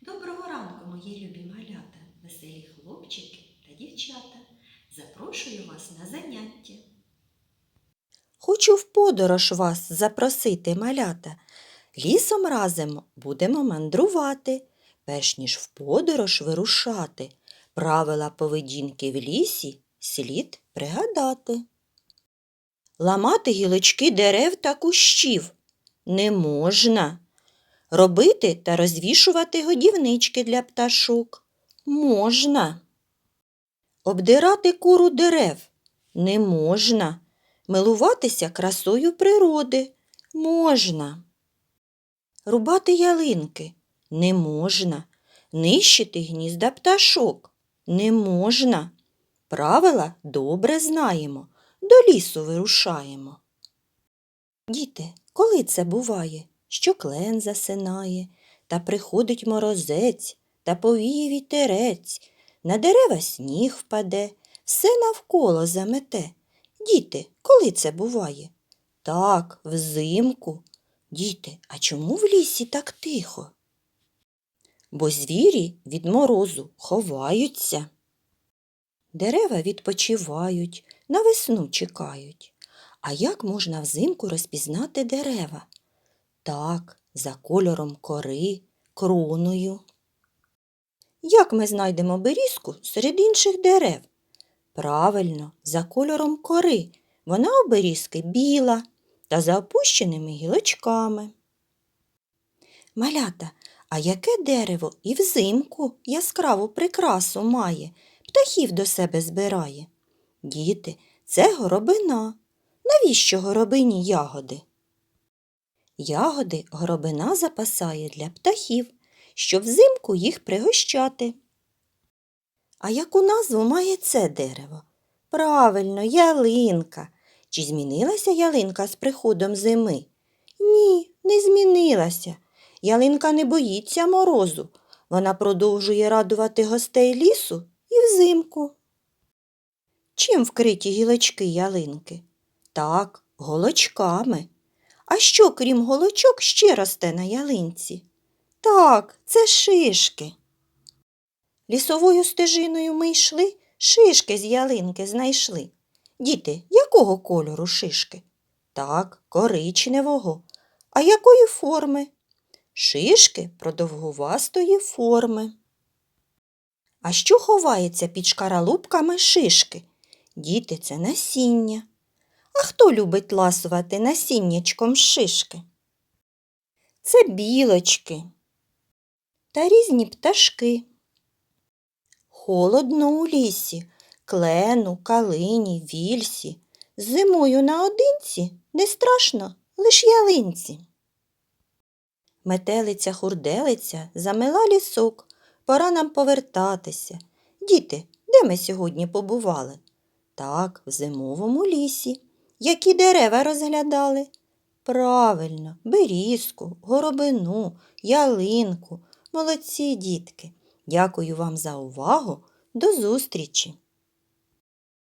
Доброго ранку, мої любі малята, веселі хлопчики та дівчата. Запрошую вас на заняття. Хочу в подорож вас запросити, малята. Лісом разом будемо мандрувати, перш ніж в подорож вирушати. Правила поведінки в лісі слід пригадати. Ламати гілочки дерев та кущів не можна. Робити та розвішувати годівнички для пташок можна. Обдирати кору дерев не можна. Милуватися красою природи можна. Рубати ялинки не можна. Нищити гнізда пташок не можна. Правила добре знаємо, до лісу вирушаємо. Діти, коли це буває, що клен засинає, та приходить морозець, та повіє вітерець, на дерева сніг впаде, все навколо замете. Діти, коли це буває? Так, взимку. Діти, а чому в лісі так тихо? Бо звірі від морозу ховаються. Дерева відпочивають, на весну чекають. А як можна взимку розпізнати дерева? Так, за кольором кори, кроною. Як ми знайдемо берізку серед інших дерев? Правильно, за кольором кори. Вона у берізки біла та за опущеними гілочками. Малята, а яке дерево і взимку яскраву прикрасу має, птахів до себе збирає? Діти, це горобина. Навіщо горобині ягоди? Ягоди горобина запасає для птахів, щоб взимку їх пригощати. А яку назву має це дерево? Правильно, ялинка. Чи змінилася ялинка з приходом зими? Ні, не змінилася. Ялинка не боїться морозу. Вона продовжує радувати гостей лісу і взимку. Чим вкриті гілочки ялинки? Так, голочками. А що, крім голочок, ще росте на ялинці? Так, це шишки. Лісовою стежиною ми йшли, шишки з ялинки знайшли. Діти, якого кольору шишки? Так, коричневого. А якої форми? Шишки продовгувастої форми. А що ховається під шкаралупками шишки? Діти, це насіння. А хто любить ласувати насіннячком шишки? Це білочки та різні пташки. Холодно у лісі, клену, калині, вільсі. Зимою наодинці не страшно лиш ялинці. Метелиця хурделиця замила лісок, пора нам повертатися. Діти, де ми сьогодні побували? Так, в зимовому лісі. Які дерева розглядали? Правильно, берізку, горобину, ялинку. Молодці, дітки. Дякую вам за увагу. До зустрічі!